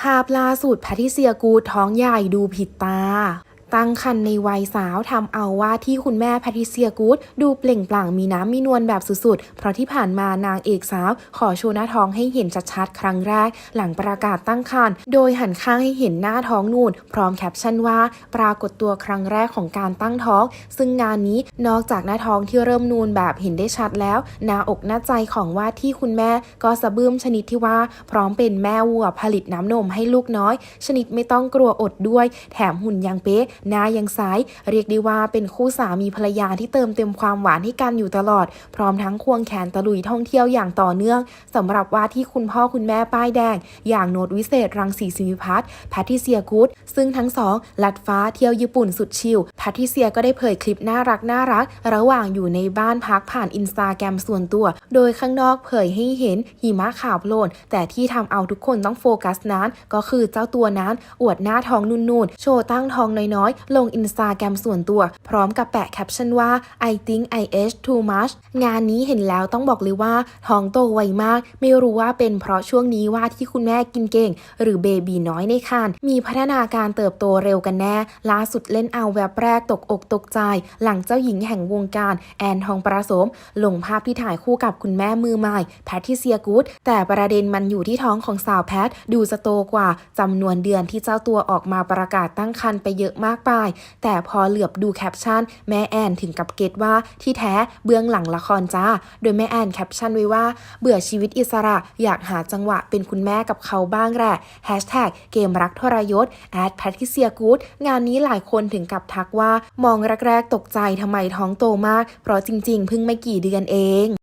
ภาพล่าสุดแพทิเซียกูท้องใหญ่ดูผิดตา ตั้งคันในวัยสาวทำเอาว่าที่คุณแม่แพทิเซียกูดดูเปล่งปลั่งมีน้ำมีนวลแบบสุดๆ เพราะที่ผ่านมานางเอกสาว ขอโชว์หน้าท้องให้เห็นชัดๆ ครั้งแรก หลังประกาศตั้งครรภ์โดยหันข้างให้เห็นหน้าท้องนูนพร้อมแคปชั่นว่า ปรากฏตัวครั้งแรกของการตั้งท้อง ซึ่งงานนี้นอกจากหน้าท้องที่เริ่มนูนแบบเห็นได้ชัดแล้วหน้าอกหน้าใจของว่าที่คุณแม่ก็สะบื้มชนิดที่ว่า พร้อมเป็นแม่วัวผลิตน้ำนมให้ลูกน้อย ชนิดไม่ต้องกลัวอดด้วย แถมหุ่นยังเป๊ะหน้ายังใสเรียกได้ว่าเป็นคู่สามีภรรยาที่เติมเต็มความหวานให้กันอยู่ตลอด พร้อมทั้งควงแขนตะลุยท่องเที่ยวอย่างต่อเนื่องสำหรับว่าที่คุณพ่อคุณแม่ป้ายแดง อย่างโนดวิเศษรังสีสิมิพัฒน์แพทิเซียกูดซึ่งทั้งสองลัดฟ้าเที่ยวญี่ปุ่นสุดชิลแพทิเซียก็ได้เผยคลิปน่ารักน่ารัก ระหว่างอยู่ในบ้านพักผ่านอินสตาแกรมส่วนตัว โดยข้างนอกเผยให้เห็นหิมะขาวโพลน แต่ที่ทำเอาทุกคนต้องโฟกัสนั้น ก็คือเจ้าตัวนั้น อวดหน้าท้องนุ่นๆ โชว์ตั้งท้องน้อยๆลงอินสตาแกรมส่วนตัว พร้อมกับแปะแคปชั่นว่า I think I age too much งานนี้เห็นแล้วต้องบอกเลยว่าท้องโตไวมาก ไม่รู้ว่าเป็นเพราะช่วงนี้ว่าที่คุณแม่กินเก่ง หรือเบบีน้อยในครรภ์มีพัฒนาการเติบโตเร็วกันแน่ ล่าสุดเล่นเอาแวบแรกตกอกตกใจ หลังเจ้าหญิงแห่งวงการแอนทองประสม ลงภาพที่ถ่ายคู่กับคุณแม่มือใหม่แพทริเซียกูดแต่ประเด็นมันอยู่ที่ท้องของสาวแพทดูสโตกว่าจำนวนเดือนที่เจ้าตัวออกมาประกาศตั้งครรภ์ไปเยอะมากไปแต่พอเหลือบดูแคปชั่น แม่แอนถึงกับเก็ตว่าที่แท้เบื้องหลังละครจ้า โดยแม่แอนแคปชั่นไว้ว่า เบื่อชีวิตอิสระอยากหาจังหวะเป็นคุณแม่กับเขาบ้างแหละแฮชแท็กเกมรักทรยศแอดแพทริเซียกูดงานนี้หลายคนถึงกับทักว่ามองแรกๆตกใจทำไมท้องโตมาก เพราะจริงๆเพิ่งไม่กี่เดือนเอง